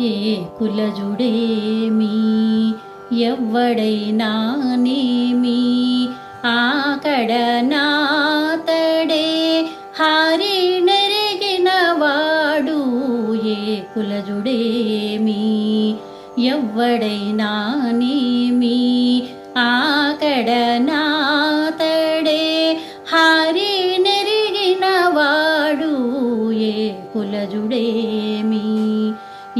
ఏ కులజుడేమి? ఎవ్వడైనానేమి ఆకడ నాతడే హారి నెరిగిన వాడు ఏ కులజుడేమి? ఎవ్వడైనానేమి ఆకడ నాతడే హారి నెరిగిన వాడు ఏ కులజుడేమి?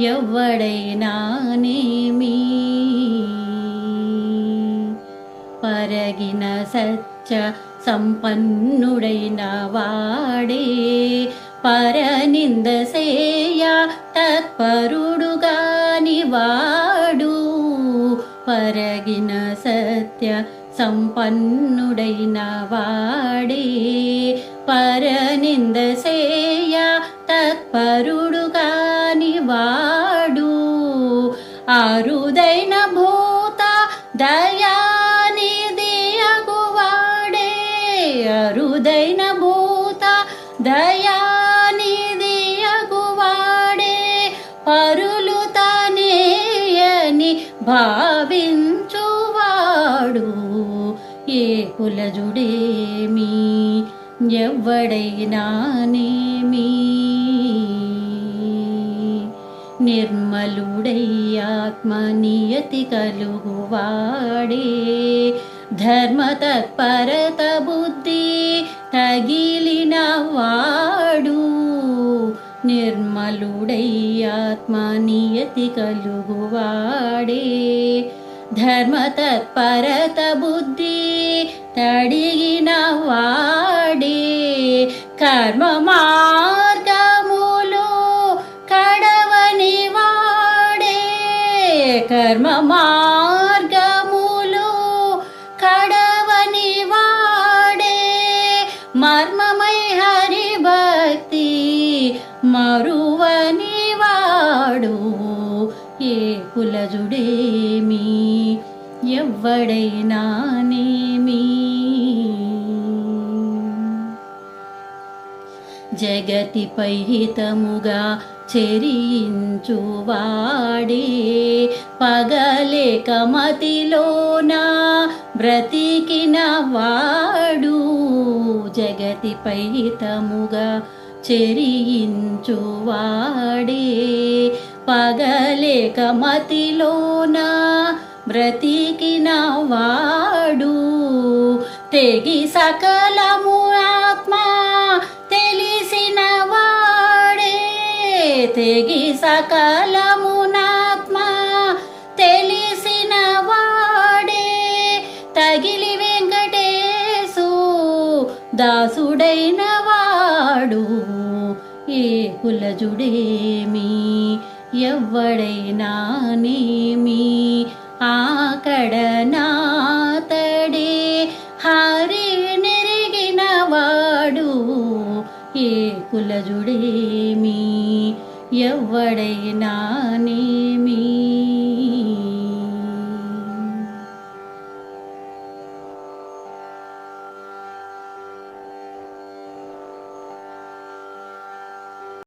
ఎవ్వడైనానేమి పరగిన సత్య సంపన్నుడైన వాడే పరనింద సేయ తత్పరుడుగాని వాడు పరగిన సత్య సంపన్నుడైన వాడే పరనింద సేయ తత్పరుడుగాని వాడు. అరుదైన భూత దయానిధి అగువాడే. అరుదైన భూత దయానిధి అగువాడే. పరులు తనేయని భావించువాడు. ఏ కులజుడేమి? ఎవ్వడైనానేమి నిర్మలుడయ్యాత్మనియతి కలుగువాడే ధర్మ తత్పరత బుద్ధి తగిలిన వాడు నిర్మలుడయ్యాత్మనియతి కలుగువాడే ధర్మ తత్పరత బుద్ధి తడిగిన వాడే కర్మమా ధర్మ మార్గములు కడవని వాడే మర్మమై హరి భక్తి మరువని వాడు ఏ కులజుడేమి? ఎవ్వడైనానేమి జగతిపై హితముగా చెరించువాడే పగలే కమతిలోన బ్రతికిన వాడు జగతిపై హితముగా చెరించువాడే పగలే కమతిలోన బ్రతికిన వాడు తెగి సకలము తెగి సకలమునాత్మ తెలిసిన వాడే తగిలి వెంకటేశు దాసుడైన వాడు ఏ కులజుడేమి ఎవ్వడైనానేమి ఆకడ నాతడే హరి నెరిగిన వాడు ఏ కులజుడేమి यौवडैनानि मी